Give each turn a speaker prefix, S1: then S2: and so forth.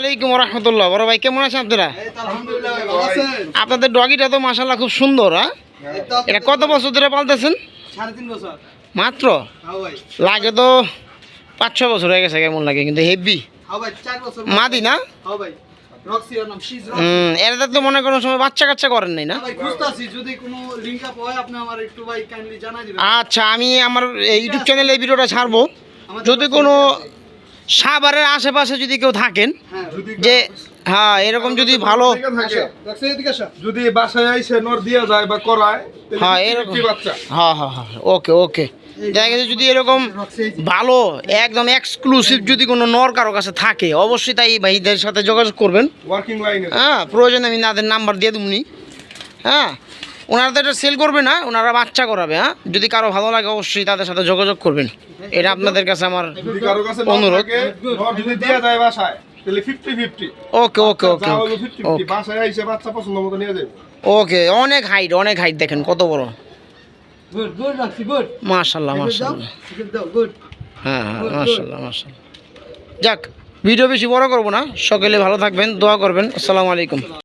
S1: আলাইকুম রহমতুল্লাহ। বড় ভাই, কেমন আছেন আপনারা? আপনাদের ডগিটা তো মাসাল্লাহ খুব সুন্দর হ্যাঁ? এটা কত বছর ধরে পালতেছেন? মাত্র? লাগে তো পাঁচ ছ বছর হয়ে গেছে, কেমন লাগে, কিন্তু হেভি মাদি না? এটাতে তো মনে কোনো সময় বাচ্চা কাচ্চা করেন নাই না? আচ্ছা আমি আমার ইউটিউব চ্যানেলে এই ভিডিওটা ছাড়বো। যদি কোনো সাভারের আশেপাশে যদি কেউ থাকেন
S2: হ্যাঁ।
S1: যে হ্যাঁ এরকম যদি ভালো
S2: এদিকে আসো
S3: যদি বাসায় আইসে নর দিয়ে যায় বা করায়
S1: হ্যাঁ, এরকম। হ্যাঁ হ্যাঁ হ্যাঁ ওকে ওকে। দেখা গেছে যদি এরকম। ভালো একদম এক্সক্লুসিভ যদি কোনো নর কারও কাছে থাকে অবশ্যই তাই ভাইদের সাথে যোগাযোগ করবেন। হ্যাঁ প্রয়োজনে আমি তাদের নাম্বার দিয়ে দেবনি হ্যাঁ ওনারা তো এটা সেল করবে না, ওনারা বাচ্চা করাবে হ্যাঁ? যদি কারও ভালো লাগে, অবশ্যই তাদের সাথে যোগাযোগ করবেন। এটা আপনাদের কাছে আমার অনুরোধ। ওকে ওকে ওকে ওকে অনেক হাইট অনেক হাইট দেখেন, কত বড়? মাশাল্লাহ মাশাল্লাহ হ্যাঁ হ্যাঁ মাশাল্লাহ মাশাল্লাহ যাক ভিডিও বেশি বড় করব না। সকলে ভালো থাকবেন, দোয়া করবেন। আসসালামু আলাইকুম।